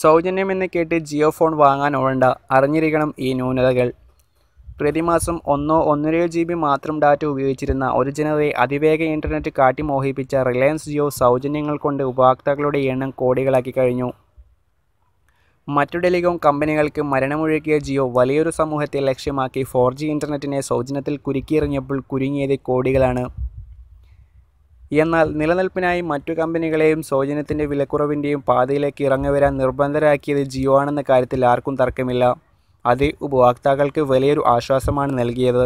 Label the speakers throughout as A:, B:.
A: സൗജന്യമെന്ന് കേട്ട് ജിയോ ഫോൺ വാങ്ങാൻ ഓടണ്ട. അറിഞ്ഞിരിക്കണം ഈ ന്യൂനതകൾ. പ്രതിമാസം ഒന്നോ ഒന്നരയോ ജി ബി മാത്രം ഡാറ്റ ഉപയോഗിച്ചിരുന്ന ഒരു ജനതയെ അതിവേഗ ഇന്റർനെറ്റ് കാട്ടി മോഹിപ്പിച്ച റിലയൻസ് ജിയോ സൗജന്യങ്ങൾ കൊണ്ട് ഉപഭോക്താക്കളുടെ എണ്ണം കോടികളാക്കി കഴിഞ്ഞു. മറ്റു ടെലികോം കമ്പനികൾക്ക് മരണമൊഴുക്കിയ ജിയോ വലിയൊരു സമൂഹത്തെ ലക്ഷ്യമാക്കി ഫോർ ജി ഇന്റർനെറ്റിനെ സൗജന്യത്തിൽ കുരുക്കിയെറിഞ്ഞപ്പോൾ കുരുങ്ങിയത് കോടികളാണ്. എന്നാൽ നിലനിൽപ്പിനായി മറ്റു കമ്പനികളെയും സൗജന്യത്തിന്റെ വിലക്കുറവിന്റെയും പാതയിലേക്ക് ഇറങ്ങി വരാൻ നിർബന്ധരാക്കിയത് ജിയോ ആണെന്ന കാര്യത്തിൽ ആർക്കും തർക്കമില്ല. അത് ഉപഭോക്താക്കൾക്ക് വലിയൊരു ആശ്വാസമാണ് നൽകിയത്.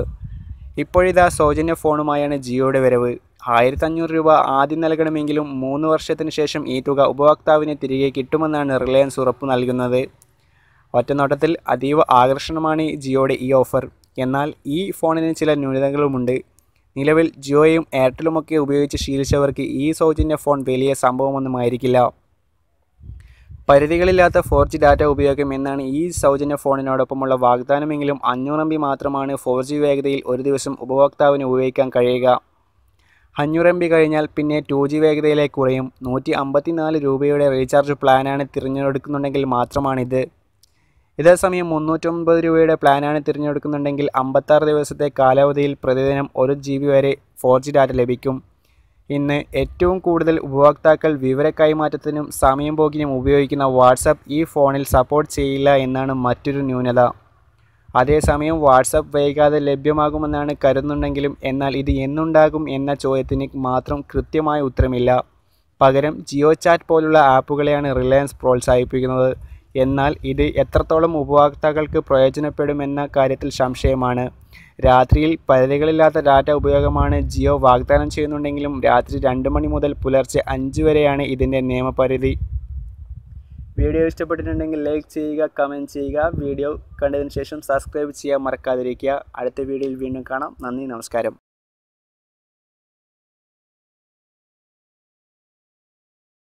A: ഇപ്പോഴിതാ സൗജന്യ ഫോണുമായാണ് ജിയോയുടെ വരവ്. ആയിരത്തഞ്ഞൂറ് രൂപ ആദ്യം നൽകണമെങ്കിലും മൂന്ന് വർഷത്തിന് ശേഷം ഈ തുക ഉപഭോക്താവിന് തിരികെ കിട്ടുമെന്നാണ് റിലയൻസ് ഉറപ്പ് നൽകുന്നത്. ഒറ്റനോട്ടത്തിൽ അതീവ ആകർഷണമാണ് ജിയോയുടെ ഈ ഓഫർ. എന്നാൽ ഈ ഫോണിന് ചില ന്യൂനതകളുമുണ്ട്. നിലവിൽ ജിയോയും എയർടെലുമൊക്കെ ഉപയോഗിച്ച് ശീലിച്ചവർക്ക് ഈ സൗജന്യ ഫോൺ വലിയ സംഭവമൊന്നുമായിരിക്കില്ല. പരിധികളില്ലാത്ത ഫോർ ജി ഡാറ്റ ഉപയോഗം എന്നാണ് ഈ സൗജന്യ ഫോണിനോടൊപ്പമുള്ള വാഗ്ദാനമെങ്കിലും അഞ്ഞൂറ് എം ബി മാത്രമാണ് ഫോർ ജി വേഗതയിൽ ഒരു ദിവസം ഉപഭോക്താവിന് ഉപയോഗിക്കാൻ കഴിയുക. അഞ്ഞൂറ് എം ബി കഴിഞ്ഞാൽ പിന്നെ ടു ജി വേഗതയിലേക്ക് കുറയും. നൂറ്റി അമ്പത്തിനാല് രൂപയുടെ റീചാർജ് പ്ലാനാണ് തിരഞ്ഞെടുക്കുന്നുണ്ടെങ്കിൽ മാത്രമാണിത്. ഇതേസമയം മുന്നൂറ്റൊമ്പത് രൂപയുടെ പ്ലാനാണ് തിരഞ്ഞെടുക്കുന്നുണ്ടെങ്കിൽ അമ്പത്താറ് ദിവസത്തെ കാലാവധിയിൽ പ്രതിദിനം ഒരു ജി ബി വരെ ഫോർ ജി ഡാറ്റ ലഭിക്കും. ഇന്ന് ഏറ്റവും കൂടുതൽ ഉപഭോക്താക്കൾ വിവര കൈമാറ്റത്തിനും സമയം പോക്കിനും ഉപയോഗിക്കുന്ന വാട്സപ്പ് ഈ ഫോണിൽ സപ്പോർട്ട് ചെയ്യില്ല എന്നാണ് മറ്റൊരു ന്യൂനത. അതേസമയം വാട്സപ്പ് വൈകാതെ ലഭ്യമാകുമെന്നാണ് കരുതുന്നുണ്ടെങ്കിലും എന്നാൽ ഇത് എന്നുണ്ടാകും എന്ന ചോദ്യത്തിന് മാത്രം കൃത്യമായ ഉത്തരമില്ല. പകരം ജിയോ ചാറ്റ് പോലുള്ള ആപ്പുകളെയാണ് റിലയൻസ് പ്രോത്സാഹിപ്പിക്കുന്നത്. എന്നാൽ ഇത് എത്രത്തോളം ഉപഭോക്താക്കൾക്ക് പ്രയോജനപ്പെടുമെന്ന കാര്യത്തിൽ സംശയമാണ്. രാത്രിയിൽ പരിധികളില്ലാത്ത ഡാറ്റ ഉപയോഗമാണ് ജിയോ വാഗ്ദാനം ചെയ്യുന്നുണ്ടെങ്കിലും രാത്രി രണ്ട് മണി മുതൽ പുലർച്ചെ അഞ്ച് വരെയാണ് ഇതിന്റെ നിയമപരിധി. വീഡിയോ ഇഷ്ടപ്പെട്ടിട്ടുണ്ടെങ്കിൽ ലൈക്ക് ചെയ്യുക കമന്റ് ചെയ്യുക. വീഡിയോ കണ്ടതിന് ശേഷം സബ്സ്ക്രൈബ് ചെയ്യാൻ മറക്കാതിരിക്കുക. അടുത്ത വീഡിയോയിൽ വീണ്ടും കാണാം. നന്ദി നമസ്കാരം.